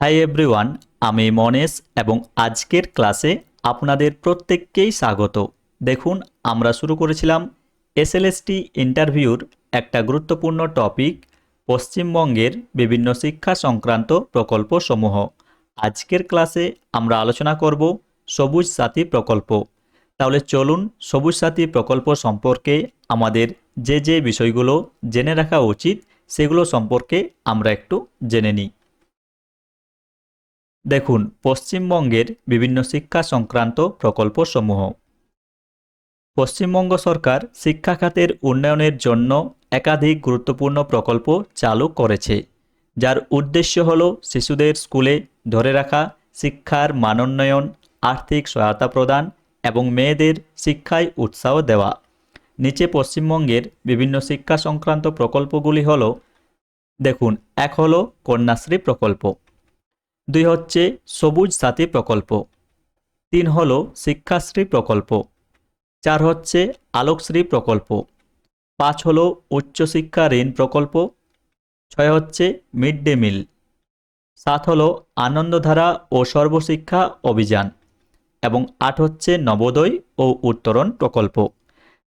Hi everyone আমি মনেশ এবং আজকের ক্লাসে আপনাদের প্রত্যেককেই স্বাগত। দেখুন, আমরা শুরু করেছিলাম এসএলএসটি ইন্টারভিউর একটা গুরুত্বপূর্ণ টপিক পশ্চিমবঙ্গের বিভিন্ন শিক্ষা সংক্রান্ত প্রকল্পসমূহ আজকের ক্লাসে আমরা আলোচনা করব সবুজ সাথী প্রকল্প। তাহলে চলুন সবুজ সাথী প্রকল্প সম্পর্কে আমাদের যে যে বিষয়গুলো জেনে রাখা উচিত, সেগুলো সম্পর্কে আমরা একটু জেনে নিই। দেখুন, পশ্চিমবঙ্গের বিভিন্ন শিক্ষা সংক্রান্ত প্রকল্পসমূহ। পশ্চিমবঙ্গ সরকার শিক্ষা খাতের উন্নয়নের জন্য একাধিক গুরুত্বপূর্ণ প্রকল্প চালু করেছে, যার উদ্দেশ্য হল শিশুদের স্কুলে ধরে রাখা শিক্ষার মানোন্নয়ন, আর্থিক সহায়তা প্রদান এবং মেয়েদের শিক্ষায় উৎসাহ দেওয়া। নিচে পশ্চিমবঙ্গের বিভিন্ন শিক্ষা সংক্রান্ত প্রকল্পগুলি হল, দেখুন, এক হলো কন্যাশ্রী প্রকল্প। দুই হচ্ছে সবুজ সাথী প্রকল্প। তিন হলো শিক্ষাশ্রী প্রকল্প। চার হচ্ছে আলোকশ্রী প্রকল্প। পাঁচ হলো উচ্চশিক্ষা ঋণ প্রকল্প। ছয় হচ্ছে মিড ডে মিল। সাত হলো আনন্দধারা ও সর্বশিক্ষা অভিযান। এবং আট হচ্ছে নবোদয় ও উত্তরণ প্রকল্প।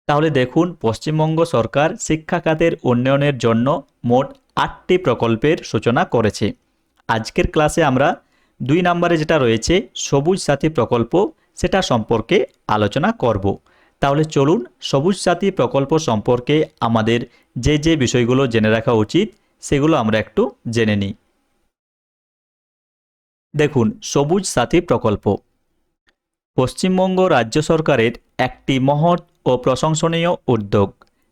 তাহলে দেখুন, পশ্চিমবঙ্গ সরকার শিক্ষা খাতের উন্নয়নের জন্য মোট আটটি প্রকল্পের সূচনা করেছে। আজকের ক্লাসে আমরা দুই নম্বরে যেটা রয়েছে, সবুজ সাথী প্রকল্প, সেটা সম্পর্কে আলোচনা করব। তাহলে চলুন সবুজ সাথী প্রকল্প সম্পর্কে আমাদের যে যে বিষয়গুলো জেনে রাখা উচিত, সেগুলো আমরা একটু জেনে নিই। দেখুন, সবুজ সাথী প্রকল্প। পশ্চিমবঙ্গ রাজ্য সরকারের একটি মহৎ ও প্রশংসনীয় উদ্যোগ,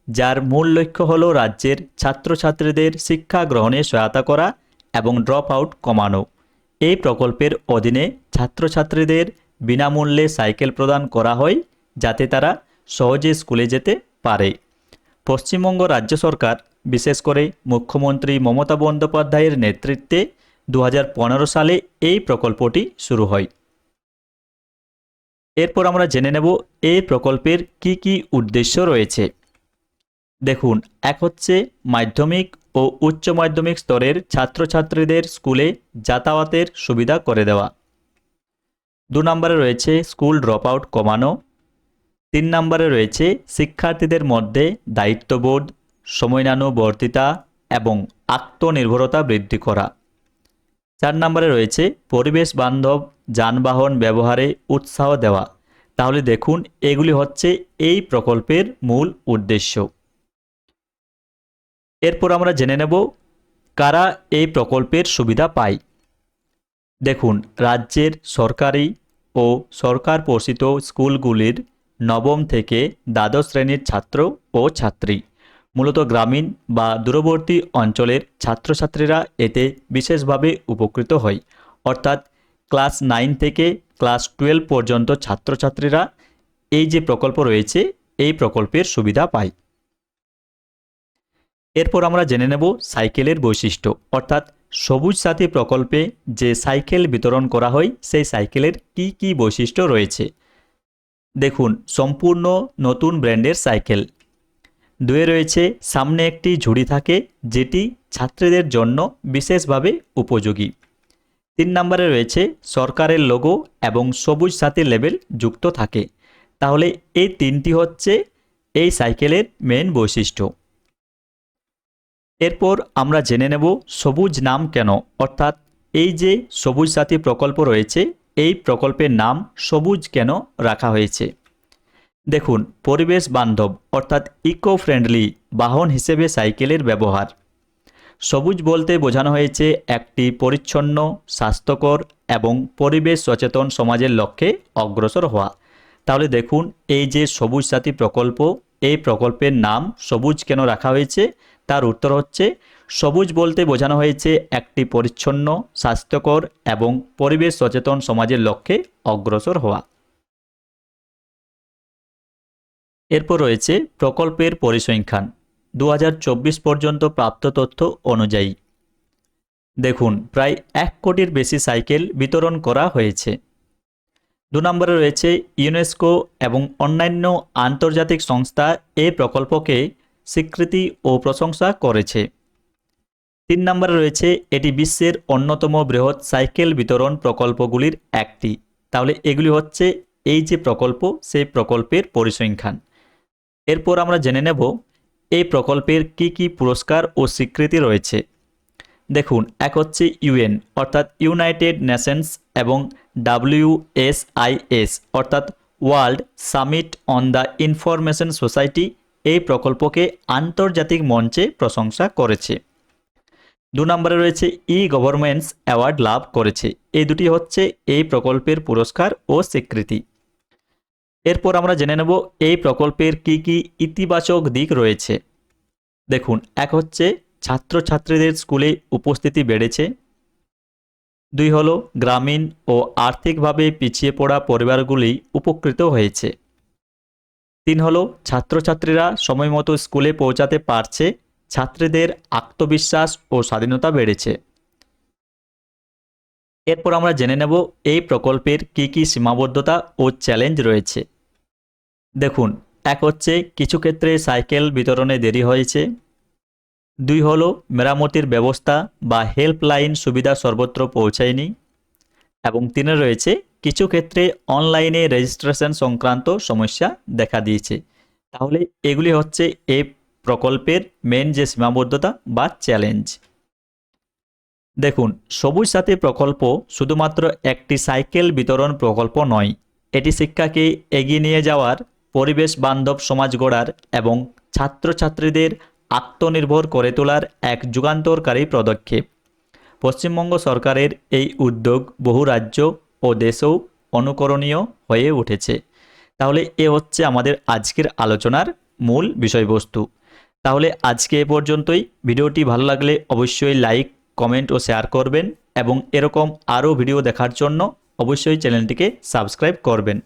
যার মূল লক্ষ্য হল রাজ্যের ছাত্রছাত্রীদের শিক্ষা গ্রহণে সহায়তা করা এবং ড্রপ আউট কমানো। এই প্রকল্পের অধীনে ছাত্রছাত্রীদের বিনামূল্যে সাইকেল প্রদান করা হয়, যাতে তারা সহজে স্কুলে যেতে পারে। পশ্চিমবঙ্গ রাজ্য সরকার, বিশেষ করে মুখ্যমন্ত্রী মমতা বন্দ্যোপাধ্যায়ের নেতৃত্বে দু হাজার পনেরো সালে এই প্রকল্পটি শুরু হয়। এরপর আমরা জেনে নেব এই প্রকল্পের কি কি উদ্দেশ্য রয়েছে। দেখুন, এক হচ্ছে মাধ্যমিক ও উচ্চ মাধ্যমিক স্তরের ছাত্রছাত্রীদের স্কুলে যাতায়াতের সুবিধা করে দেওয়া। দু নম্বরে রয়েছে স্কুল ড্রপ আউট কমানো। তিন নম্বরে রয়েছে শিক্ষার্থীদের মধ্যে দায়িত্ববোধ, সময়ানুবর্তিতা এবং আত্মনির্ভরতা বৃদ্ধি করা। চার নম্বরে রয়েছে পরিবেশ বান্ধব, যানবাহন ব্যবহারে উৎসাহ দেওয়া। তাহলে দেখুন, এগুলি হচ্ছে এই প্রকল্পের মূল উদ্দেশ্য। এরপর আমরা জেনে নেব কারা এই প্রকল্পের সুবিধা পায়। দেখুন, রাজ্যের সরকারি ও সরকার পোষিত স্কুলগুলির নবম থেকে দ্বাদশ শ্রেণির ছাত্র ও ছাত্রী, মূলত গ্রামীণ বা দূরবর্তী অঞ্চলের ছাত্রছাত্রীরা এতে বিশেষভাবে উপকৃত হয়। অর্থাৎ ক্লাস নাইন থেকে ক্লাস টুয়েলভ পর্যন্ত ছাত্রছাত্রীরা এই যে প্রকল্প রয়েছে, এই প্রকল্পের সুবিধা পায়। এরপর আমরা জেনে নেব সাইকেলের বৈশিষ্ট্য। অর্থাৎ সবুজ সাথী প্রকল্পে যে সাইকেল বিতরণ করা হয়, সেই সাইকেলের কি কি বৈশিষ্ট্য রয়েছে? দেখুন, সম্পূর্ণ নতুন ব্র্যান্ডের সাইকেল। দুয়ে রয়েছে, সামনে একটি ঝুড়ি থাকে, যেটি ছাত্রীদের জন্য বিশেষভাবে উপযোগী। তিন নম্বরে রয়েছে, সরকারের লোগো এবং সবুজ সাথী লেবেল যুক্ত থাকে। তাহলে এই তিনটি হচ্ছে এই সাইকেলের মেন বৈশিষ্ট্য। এরপর আমরা জেনে নেব সবুজ নাম কেন? অর্থাৎ এই যে সবুজ সাথী প্রকল্প রয়েছে, এই প্রকল্পের নাম সবুজ কেন রাখা হয়েছে? দেখুন, পরিবেশ বান্ধব, অর্থাৎ ইকো ফ্রেন্ডলি বাহন হিসেবে সাইকেলের ব্যবহার। সবুজ বলতে বোঝানো হয়েছে একটি পরিচ্ছন্ন, স্বাস্থ্যকর এবং পরিবেশ সচেতন সমাজের লক্ষ্যে অগ্রসর হওয়া। তাহলে দেখুন, এই যে সবুজ সাথী প্রকল্প, এই প্রকল্পের নাম সবুজ কেন রাখা হয়েছে? তার উত্তর হচ্ছে, সবুজ বলতে বোঝানো হয়েছে একটি পরিচ্ছন্ন, স্বাস্থ্যকর এবং পরিবেশ সচেতন সমাজের লক্ষ্যে অগ্রসর হওয়া। এরপর রয়েছে প্রকল্পের পরিসংখ্যান দু হাজার চব্বিশ পর্যন্ত প্রাপ্ত তথ্য অনুযায়ী। দেখুন, প্রায় এক কোটির বেশি সাইকেল বিতরণ করা হয়েছে। দু নম্বরে রয়েছে ইউনেস্কো এবং অন্যান্য আন্তর্জাতিক সংস্থা এ প্রকল্পকে স্বীকৃতি ও প্রশংসা করেছে। তিন নম্বরে রয়েছে, এটি বিশ্বের অন্যতম বৃহৎ সাইকেল বিতরণ প্রকল্পগুলির একটি। তাহলে এগুলি হচ্ছে এই যে প্রকল্প, সেই প্রকল্পের পরিসংখ্যান। এরপর আমরা জেনে নেব, এই প্রকল্পের কি কি পুরস্কার ও স্বীকৃতি রয়েছে। দেখুন, এক হচ্ছে ইউএন, অর্থাৎ ইউনাইটেড নেশনস এবং ডাব্লিউএসআইএস অর্থাৎ world summit on the information society এই প্রকল্পকে আন্তর্জাতিক মঞ্চে প্রশংসা করেছে। দু নম্বরে রয়েছে ই গভর্নমেন্টস অ্যাওয়ার্ড লাভ করেছে। এই দুটি হচ্ছে এই প্রকল্পের পুরস্কার ও স্বীকৃতি। এরপর আমরা জেনে নেব এই প্রকল্পের কি কি ইতিবাচক দিক রয়েছে। দেখুন, এক হচ্ছে ছাত্রছাত্রীদের স্কুলে উপস্থিতি বেড়েছে। দুই হলো গ্রামীণ ও আর্থিকভাবে পিছিয়ে পড়া পরিবারগুলি উপকৃত হয়েছে। তিন হলো ছাত্রছাত্রীরা সময় মতো স্কুলে পৌঁছাতে পারছে, ছাত্রীদের আত্মবিশ্বাস ও স্বাধীনতা বেড়েছে। এরপর আমরা জেনে নেব এই প্রকল্পের কি কি সীমাবদ্ধতা ও চ্যালেঞ্জ রয়েছে। দেখুন, এক হচ্ছে কিছু ক্ষেত্রে সাইকেল বিতরণে দেরি হয়েছে। দুই হলো মেরামতির ব্যবস্থা বা হেল্পলাইন সুবিধা সর্বত্র পৌঁছায়নি। এবং তিনে রয়েছে কিছু ক্ষেত্রে অনলাইনে রেজিস্ট্রেশন সংক্রান্ত সমস্যা দেখা দিয়েছে। তাহলে এগুলি হচ্ছে এই প্রকল্পের মেন যে সীমাবদ্ধতা বা চ্যালেঞ্জ দেখুন, সবুজ সাথী প্রকল্প শুধুমাত্র একটি সাইকেল বিতরণ প্রকল্প নয়, এটি শিক্ষাকে এগিয়ে নিয়ে যাওয়ার, পরিবেশ বান্ধব সমাজ গড়ার এবং ছাত্রছাত্রীদের আত্মনির্ভর করে তোলার এক যুগান্তরকারী পদক্ষেপ। পশ্চিমবঙ্গ সরকারের এই উদ্যোগ বহু রাজ্য ও দেশেও অনুকরণীয় হয়ে উঠেছে। তাহলে এ হচ্ছে আমাদের আজকের আলোচনার মূল বিষয়বস্তু। তাহলে আজকে এ পর্যন্তই। ভিডিওটি ভালো লাগলে অবশ্যই লাইক, কমেন্ট ও শেয়ার করবেন এবং এরকম আরও ভিডিও দেখার জন্য অবশ্যই চ্যানেলটিকে সাবস্ক্রাইব করবেন।